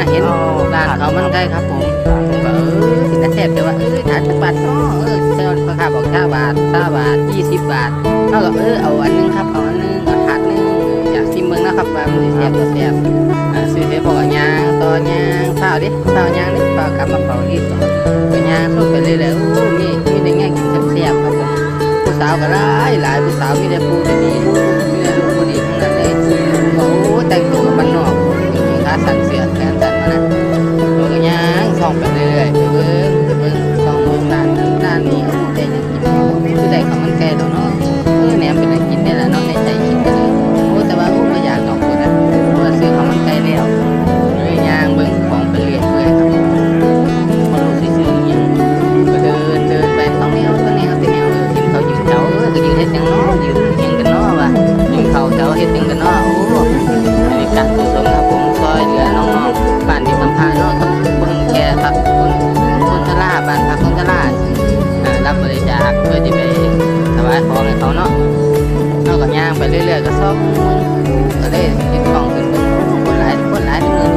านเขามันใกล้ครับผมผมก็เออสินะแทบแต่ว่าเออถาดจักบาทเนาะเออเจ้าราคาบอกเก้าบาทเก้าบาทยี่สิบบาทเขาก็เออเอาอันนึงครับเอาอันนึงเอาถาดนึงอยากชิมเมืองนะครับว่ามันสิแซ่บก็แซ่บอ่าซื้อเสร็จบอกว่ายางต่อยางเปล่าดิเปล่ายางดิเปล่ากลับมาเปล่ารีดต่อก็ยางสู้ไปเรื่อยๆโอ้มีมีได้แง่กินแซ่บๆครับผมผู้สาวก็หลายหลายผู้สาวมีแต่ผู้ดี ฮ็ดยังเนาะยืนเฮ็ดหยังกันเนาะวะยืนข้าเจ้าเฮ็ดยังกันเนาะโอ้อันนี้การกุศลครับผมซอยเหลือน้องๆบ้านที่กำพร้าเนาะครับคนแก่ครับคนคนชราบ้านพักคนชราอ่ารับบริจาคเพื่อที่ไปถวายของให้เขาเนาะเรากย่างไปเรื่อยๆก็ซ่อมก็เลยติดกล้องขึ้นเบิ่งคนหลายคนหลายจังเลย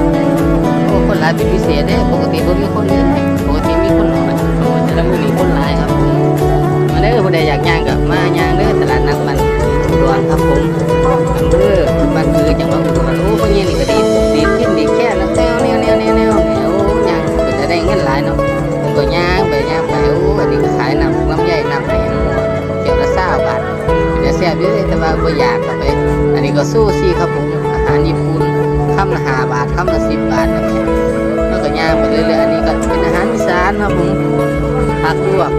โอ้คนหลายเป็นพิเศษเด้ปกติบ่มีคนเลยปกติมีคนน้อยแต่ละมือนี้คนหลายครับ เด้อผู้ใดอยากย่างก็มาย่างเด้อตลาดนัดมันอุดรครับผมอำเภอบ้านคือจังหวัดอุดรโอ้คนนี้นี่ก็ดีดีขึ้นดีแค่แล้วแนวแนวแนวแนวแนวแนวย่างก็จะได้เงินหลายเนาะผมก็ย่างไปย่างไปโอ้อันนี้ก็ขายน้ำลำไยน้ำไหลน้ำมัวเกี่ยวละ20บาทเดี๋ยวแซ่บอยู่เลยแต่ว่าบ่อยากครับไปอันนี้ก็สู้ซี่ครับผมอาหารญี่ปุ่นคำละ5บาทคำละ10บบาทนะแม่แล้วก็ย่างไปเรื่อยๆอันนี้ก็เป็นอาหารอีสานครับผมผักลวก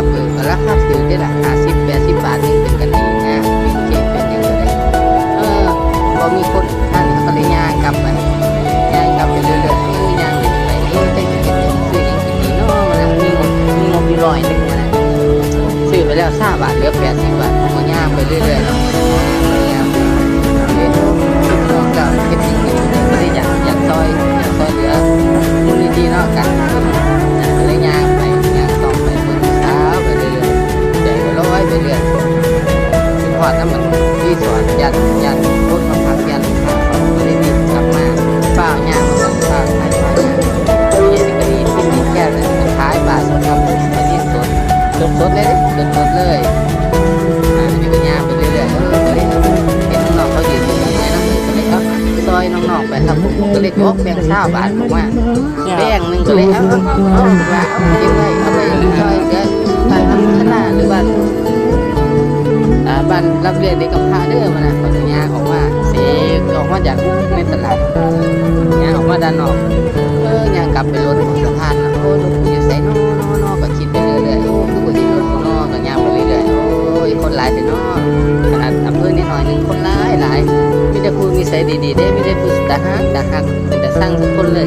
รศัพท์เออราคาถือได้หลักห้าสิบแปดสิบบาทนึงเป็นกันเองนะเป็นเคสเป็นยังไงไรเออพอมีคนท่านก็เลยยางกลับไปยางกลับไปเรื่อยๆเออยางไปเออได้กินยังซื้อยังกินดีเนาะนนะมีงบมีงบอยู่ร้อยหนึ่งนะซื้อไปแล้วห้าบาทเหลือแปดสิบบาทก็ย่างไปเรื่อยๆ สดสดเลยสดสดเลยอ่าอันนี้ก็ยาไปเรื่อยๆเออเลยเห็นน้องๆเขายืนอยู่ตรงนี้นะก็เลยเอาซอยน้องๆไปครับก็เลยบอกแบ่งเศร้าบาทผมว่าแบ่งหนึ่งก็เลยเอาเอาเอาเอาเก็บไว้เอาไปซอยเดี๋ยวบ้านทำขนาหรือบ้านอ่าบ้านรับเรียนเด็กกำพร้าเด้อมานะเขาจะยาออกมาเสกออกมาจากในตลาดย่าออกมาด้านนอกเออ อำเภอนิดหน่อยหนึงคนหลายหลายมีแต่ผู้มีใส่ดีๆได้มีแต่ผู้ตาฮักตาฮักเป็นแต่สร้างทุกคนเลย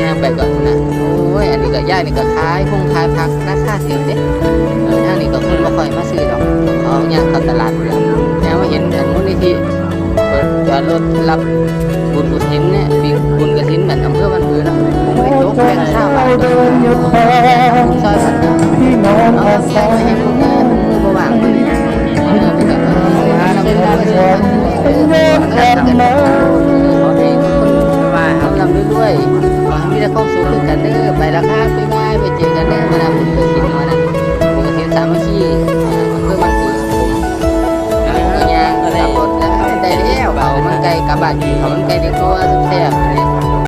ย่างไปก่อนนะโอ้ยอันนี้ก็ย่างนี่ก็ขายคงขายผักราค่าถือเด้เออทางนี้ก็คนบ่ค่อยมาซื้อดอกเขาย่างเข้าตลาดเลยย่างมาเห็นอันมูลนิธิเปิดจอดรถรับบุญกุศลเนี่ยมีบุญกฐินเหมือนอำเภอบ้านผือนะผมไม่ตกแบงค์ข้าวบาทซอยบัต แล้วก็ย่